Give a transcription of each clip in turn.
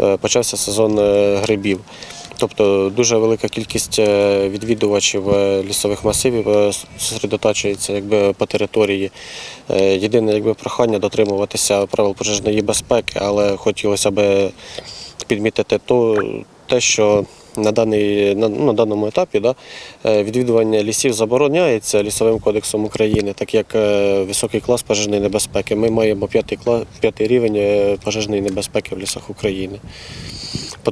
е, почався сезон е, грибів. Тобто дуже велика кількість е, відвідувачів лісових масивів зосередотачується якби, по території. Єдине якби, прохання дотримуватися правил пожежної безпеки, але хотілося б підмітити то, те, що на, даний, на, ну, на даному етапі да, е, відвідування лісів забороняється лісовим кодексом України, так як е, високий клас пожежної небезпеки. Ми маємо п'ятий, клас, п'ятий рівень е, пожежної небезпеки в лісах України.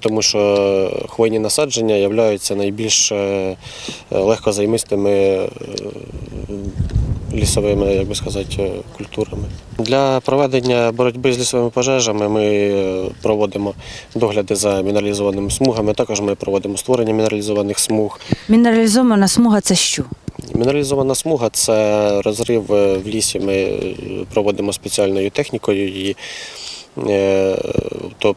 Тому що хвойні насадження являються найбільш легкозаймистими лісовими, як би сказати, е, культурами. Для проведення боротьби з лісовими пожежами ми е, проводимо догляди за мінералізованими смугами. Також ми проводимо створення мінералізованих смуг. Мінералізована смуга це що? Мінералізована смуга це розрив е, в лісі. Ми проводимо спеціальною технікою. Е,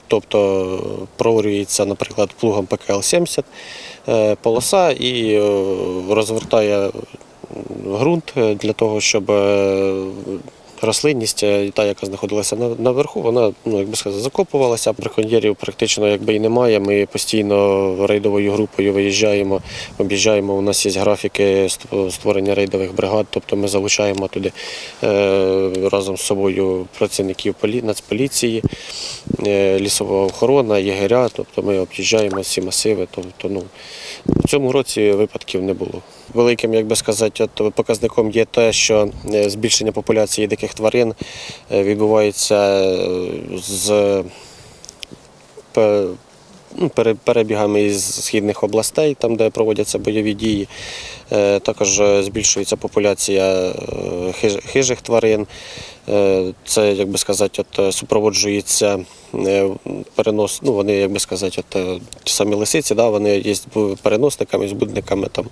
Тобто прорюється, наприклад, плугом ПКЛ-70 е, полоса і розвертає ґрунт е, для того, щоб е, рослинність, е, та, яка знаходилася наверху, вона, ну, як би сказати, закопувалася. Браконьєрів практично якби і немає. Ми постійно рейдовою групою виїжджаємо, об'їжджаємо. У нас є графіки створення рейдових бригад, тобто ми залучаємо туди разом з собою працівників нацполіції, лісова охорона, єгеря, тобто ми об'їжджаємо всі масиви. Тобто, ну, в цьому році випадків не було. Великим, як би сказати, от показником є те, що е, збільшення популяції диких тварин е, відбувається е, з ну, пере- перебігами із східних областей, там, де проводяться бойові дії. Е, Також е, збільшується популяція е, хижих тварин. Це, як би сказати, от, супроводжується перенос, ну вони, як би сказати, от, ті самі лисиці, да, вони є переносниками, збудниками там,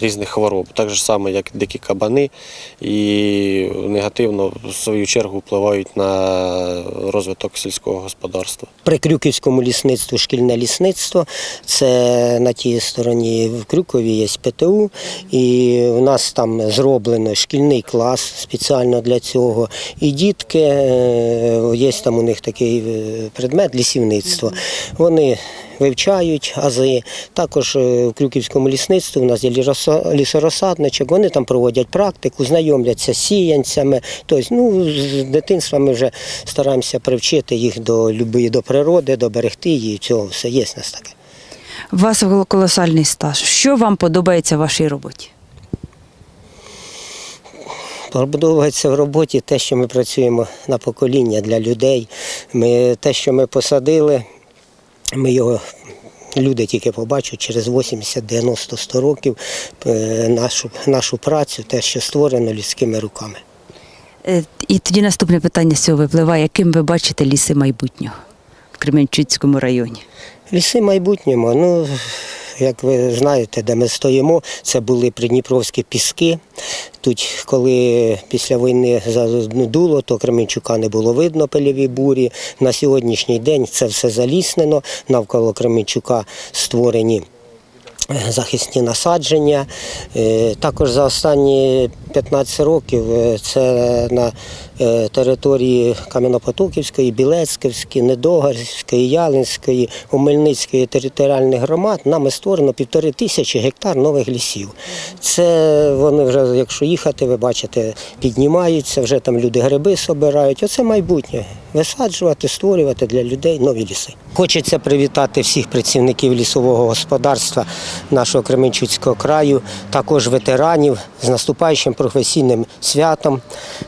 різних хвороб. Так же саме, як дикі кабани, і негативно в свою чергу впливають на розвиток сільського господарства. При Крюківському лісництву шкільне лісництво. Це на тій стороні в Крюкові є ПТУ, і в нас там зроблено шкільний клас спеціально для цього. І дітки, е, є там у них такий е, предмет лісівництво. Вони вивчають ази. Також е, в Крюківському лісництві у нас є лісорозсадничок, вони там проводять практику, знайомляться з сіянцями. Тобто, ну, з дитинства ми вже стараємося привчити їх до любові до природи, до берегти її. Цього все є в нас таке. У вас колосальний стаж. Що вам подобається в вашій роботі? Подобається в роботі те, що ми працюємо на покоління для людей. Ми, те, що ми посадили, ми його. Люди тільки побачать через 80, 90, 100 років е, нашу, нашу працю, те, що створено людськими руками. Е, І тоді наступне питання з цього випливає, яким ви бачите ліси майбутнього Кременчуцькому районі? Ліси майбутнього, ну, як ви знаєте, де ми стоїмо, це були придніпровські піски. Тут, коли після війни задуло, то Кременчука не було видно пильові бурі. На сьогоднішній день це все заліснено, навколо Кременчука створені. Е, Захисні насадження. Е, Також за останні 15 років е, це на території Кам'янопотоківської, Білецьківської, Недогарської, Ялинської, Омельницької територіальних громад нами створено півтори тисячі гектар нових лісів. Це вони вже, якщо їхати, ви бачите, піднімаються, вже там люди гриби собирають. Оце майбутнє. Висаджувати, створювати для людей нові ліси. Хочеться привітати всіх працівників лісового господарства нашого Кременчуцького краю, також ветеранів з наступаючим професійним святом.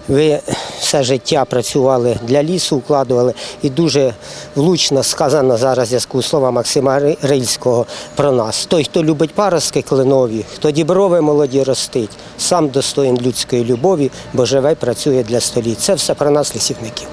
Ви все життя працювали для лісу, вкладували і дуже влучно сказано зараз зв'язку слова Максима Рильського про нас. Той, хто любить паростки кленові, хто діброви молоді ростить, сам достоїн людської любові, бо живе працює для століть. Це все про нас, лісівників.